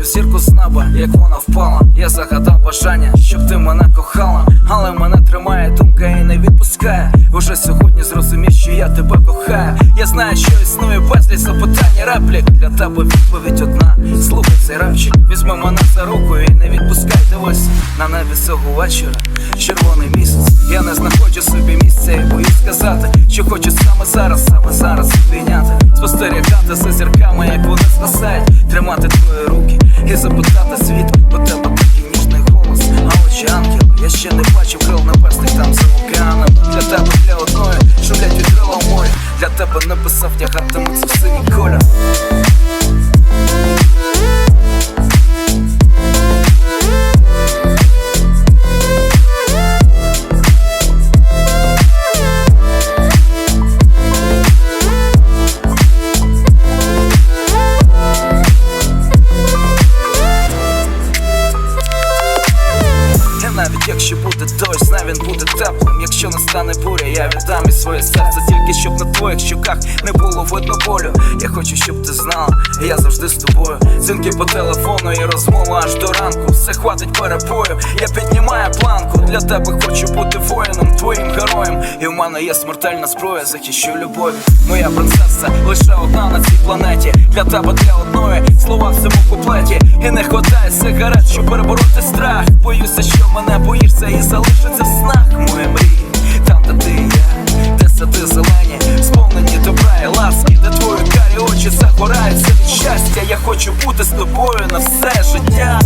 бачу зірку з неба, як вона впала. Я загадав бажання, щоб ти мене кохала, але мене тримає думка і не відпускає. Уже сьогодні зрозумів, що я тебе кохаю. Я знаю, що існує безліч запитань і реплік. Для тебе відповідь одна. Слухай цей рапчик, візьми мене за руку і не відпускай дивись на небі цього вечора. Червоний місяць, я не знаходжу собі місця і боюсь сказати, що хочу саме зараз, саме зараз обійняти, якщо буде дощ, знай він буде теплим. Якщо настане буря, я віддам і своє серце, тільки щоб на твоїх щоках не було видно болю. Я хочу, щоб ти знала, я завжди з тобою. Дзвінки по телефону і розмова аж до ранку. Все хватить перебою. Я піднімаю планку. Для тебе хочу бути воїном, твоїм героєм. І в мене є смертельна зброя, захищу любові. Моя принцеса лише одна на цій планеті. Для тебе для одної слова в щоб перебороти страх. Боюся, що мене боїшся і залишиться в снах. Моє мрії, там, де ти є, де сади зелені, сповнені добра і ласки, де твої карі очі загораються від щастя. Я хочу бути з тобою на все життя.